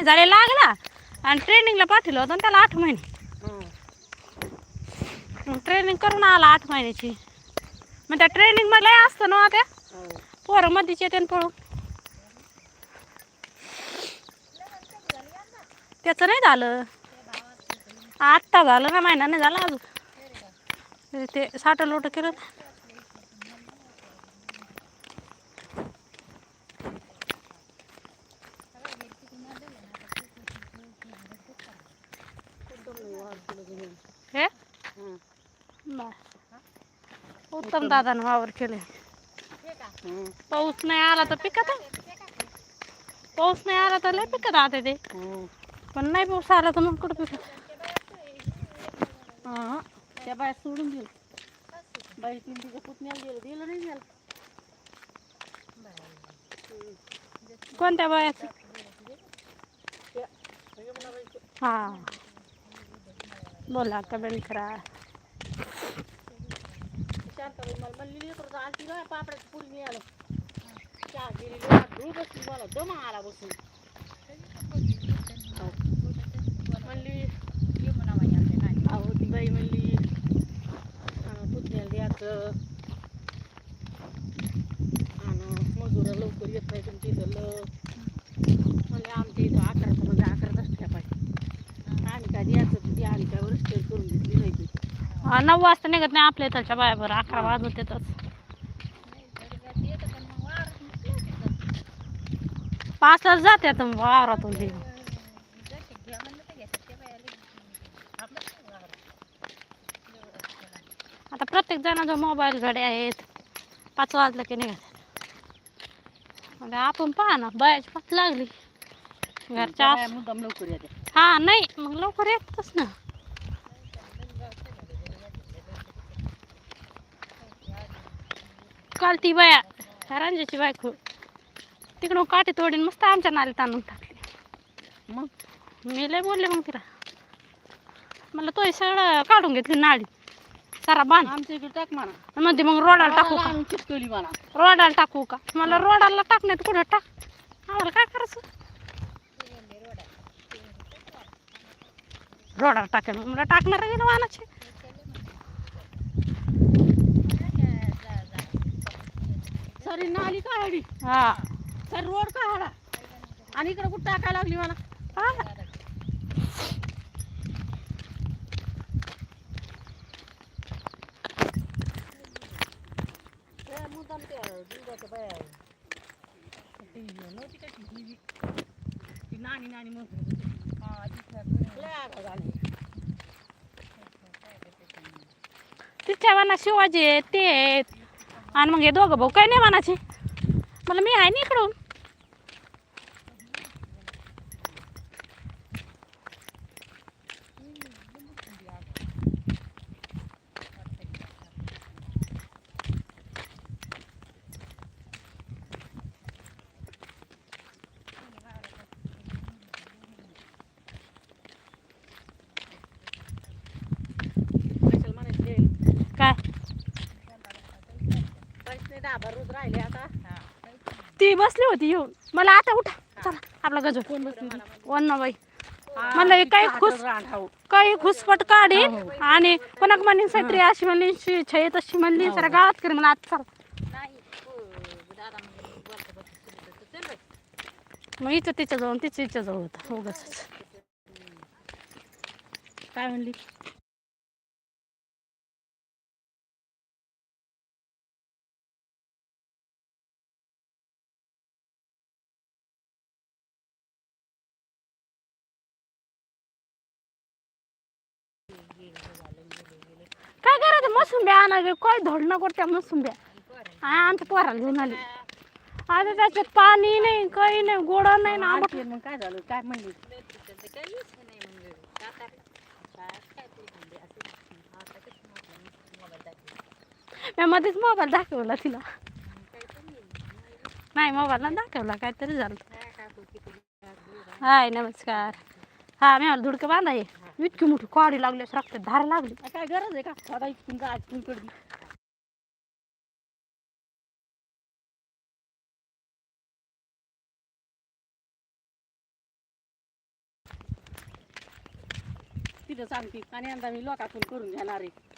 झाले लागला. आणि ट्रेनिंगला पाठवलं होतं त्याला आठ महिने. मग ट्रेनिंग करून आला आठ महिन्याची. मग त्या ट्रेनिंगमध्ये असतं ना हो त्या पोरं मध्येच येते न पळून. त्याचं नाही झालं. आत्ता झालं ना महिना नाही झाला अजून. ते साठ लोट केलं हे बर. उत्तम दादानं वावर केले. पाऊस नाही आला तर पिकत पाऊस नाही आला तर लय पिकत आता ते. पण नाही पाऊस आला तर मग कुठं पिकत? त्या बाया सोडून दिलं. बाई तीन तिच्या पुतण्याला दिलं दिलं नाही दिलं कोणत्या वयाचं हा. बोला कमेंट करा. शांताबाई मला म्हणली मला बाई म्हणली पुतण्याला द्यायचं. आणि लवकर येत तुमच्या इथं आमच्या इथं अकरा पाहिजे. काय द्यायचं आणि काय वरच करून घेतली नाही नऊ वाजता निघत नाही आपल्या इथलच्या बाया बरं अकरा वाजत येतच. पाचला जाते वावरातून ते. आता प्रत्येक जणाचा मोबाईल घडे आहेत. पाच वाजलं की निघत म्हणजे आपण पहा ना बायाची पाच लागली. घरच्या हा नाही मग लवकर येतच ना. काल ती बाया रांजाची बायको. तिकडून काठी तोडीन मस्त आमच्या नालीत आणून टाकली. मग? मी लय बोलले मग तिला. मला तो सगळं काढून घेतली नाडी. सारा बांध. आमच्या इकडे टाक म्हणा. म्हणते मग रोडाला टाकू का? आम्ही चिटकवली म्हणा. रोडाला टाकू का? मला रोडाला टाकण्यात कुठं टाक? आम्हाला काय करायचं? रोडाला टाकेल मला टाकणार गेलं वाहनाचे? सरी नाली काढली हा सर रोड काढा आणि इकडे कुठं टाकायला लागली मला हा. नानी नानी. तिच्या मना शिवाजी ते आणि मग हे दोघं भाऊ काय नाही म्हणाचे मला मी आहे ना इकडून राहिले आता. ती बसली होती येऊन मला आता उठा. चला आपला गजो. वन्न बाई. हे काही खुश काही खुसपट काढी आणि कोणाक म्हणली सत्री अशी म्हणली छय तशी म्हणली जरा गावात कर मला आता चला. मग इथं तिच्या जवळ तिच्या इच्छा जवळ होता उगाच काय म्हणली? काय करायचं? मसुंब्या आणा काय धडणं करत्या मसुंब्या? आमच्या पोराला घेऊन आली. आता त्याच्यात पाणी नाही काही नाही गोड नाही ना आंबट. मग काय झालं? काय म्हणली? मी मध्येच मोबाईल दाखवला तिला. नाही मोबाईलला दाखवला काहीतरी झालं. हाय नमस्कार. हा मी मला धुडकं बांधाय इतकी मोठी काडी लागली रक्त धार लागली. काय गरज आहे का? आता इथून का आजून तिथं सांगते आणि यंदा मी लोकातून करून घेणार आहे.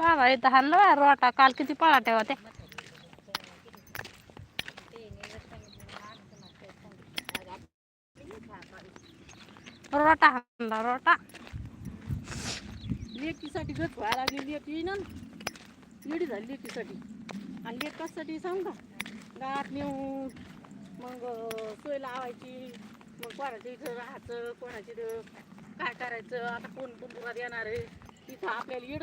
पाळा इथं हाणलं रोटा काल किती पळा ठेवा त्या रोटा हाणला रोटा. लेकीसाठी गट व्हायला लागली लेक येईन. येडी झाली लेकीसाठी. आणि लेक कशासाठी सांग का गावात नेऊन मग सोय लावायची. मग कोणाच्या इथं राहायचं कोणाच्या इथं काय करायचं आता कोण कोण तुला येणार आहे? तिथं आपल्याला येड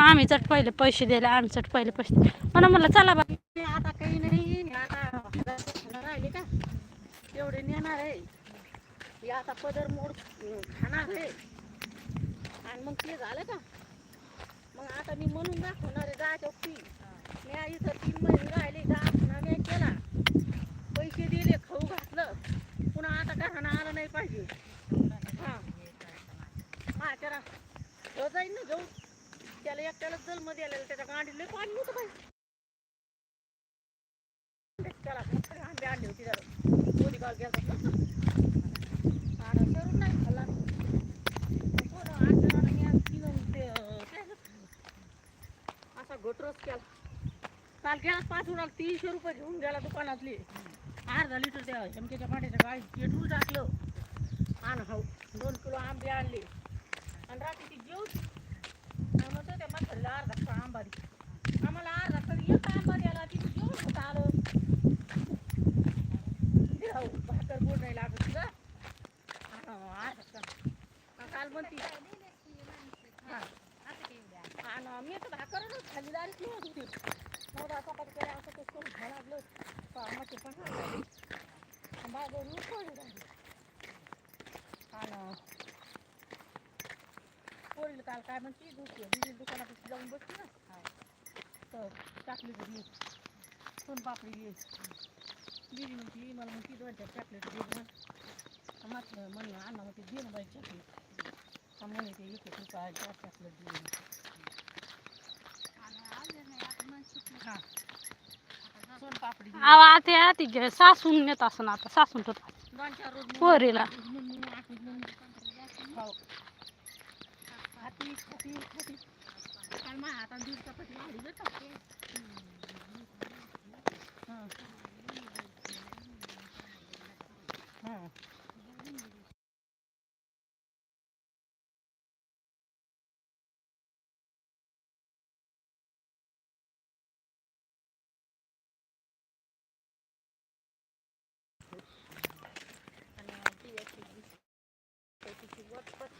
आम्ही चट पहिले पैसे दिले आम्ही चट पहिले पैसे दिले. म्हणून म्हणलं चला बा आता काही नाही आता राहिले का? एवढे नेणार आहे. आता पदर मोड खाणार आहे. आणि मग ते झालं का? मग आता मी म्हणून दाखवणार आहे जायच्या मी इथं तीन महिने राहिले दाखवणार मी केला पैसे दिले खाऊ घातलं पुन्हा आता घरानं आलं नाही पाहिजे हां माझ्या तो जाईन ना घेऊन त्याला एकट्याला जन्म द्यायला त्याच्या गाडीला पाणी नव्हतं पाहिजे त्याला मोठे आंबे आणले होते त्याला कोणी गाव गेला आणि सरून नाही खाल्ला पोरं आणलं आणि मी आज तिघं ते, अं, त्याला असा घोटरस केला. काल गेला पाच उडाल तीनशे रुपये घेऊन गेला दुकानातली. अर्धा लिटर त्या शमकेच्या पाण्याच्या गाडीत पेट्रोल टाकलं. आण हो दोन किलो आंबे आणले. आणि रात्री ती घेऊन आणि मग त्या म्हातारीला अर्धा किलो आंबा दे आम्हाला अर्धा किलो एक आंबा द्यायला तिथे जेवण होतं आलं दे हो, भाकर गोड नाही लागत तुला हा, अर्धा किलो. हा, काल म्हणती हा. आणि मी तर भाकरच खाली दारीच नाही होती नवरा चपाती केल्या असं कसं करून खायला लागलं कामाचे पण लागले बाजार उठवली राहिली आणि पोरीला काल काय म्हणते दुसरी दुकानापाशी जाऊन बसली ना. तर टाकली घरी सोन पापडी घे. दिदी म्हणती मला म्हणती दोन चार चॉकलेट दे म्हण म्हटलं म्हणलं अण्णा म्हणते दे ना बाई चॉकलेट म्हणे ते एक रुपये चार चॉकलेट दे. हा. सोन पापडी. आवा आता ती सासून नेत असं आता. सासून ठेवत दोन चार रोज पोरीला ખાવ હાથી ખાતી ખાતી કાલમાં હાથ દૂધ પછી હારી જતો. હા.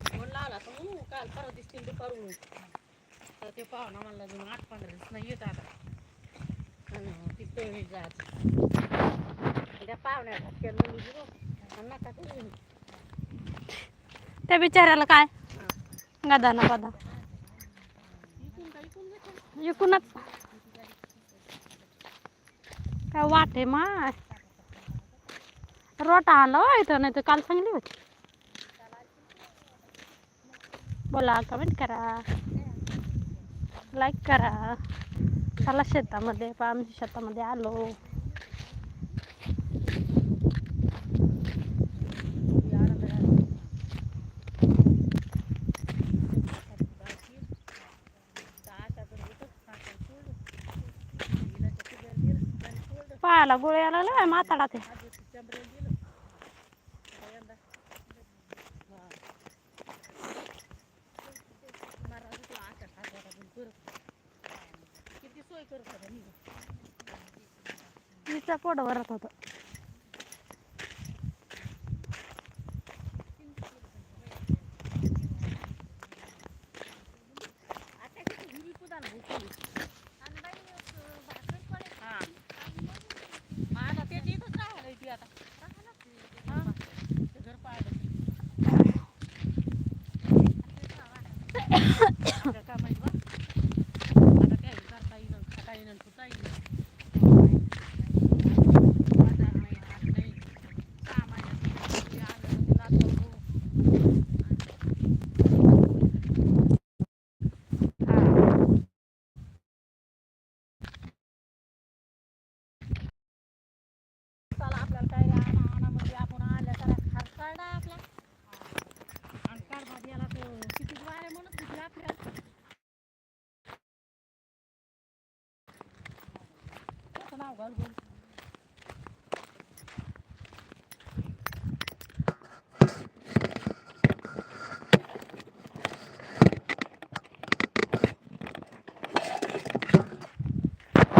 फोन लावला तर म्हणू काल परवा दिसतील दुपारून तर ते पाहुणा म्हणला अजून आठ पंधरा दिवस नाही येत आता. आणि ती कळली जायचं. त्या पाहुण्या धक्क्या म्हणली नका त्या बिचाऱ्याला काय? गदा ना गदा इकून एकूणच काय वाटे माय? रोटा आणला हो इथं नाही तर काल चांगली होती. बोला कमेंट करा. लाईक करा. चला शेतामध्ये पण आमच्या शेतामध्ये आलो. पाहायला गोळ्या लागला माताडा ते तिचा पोट भरत होता.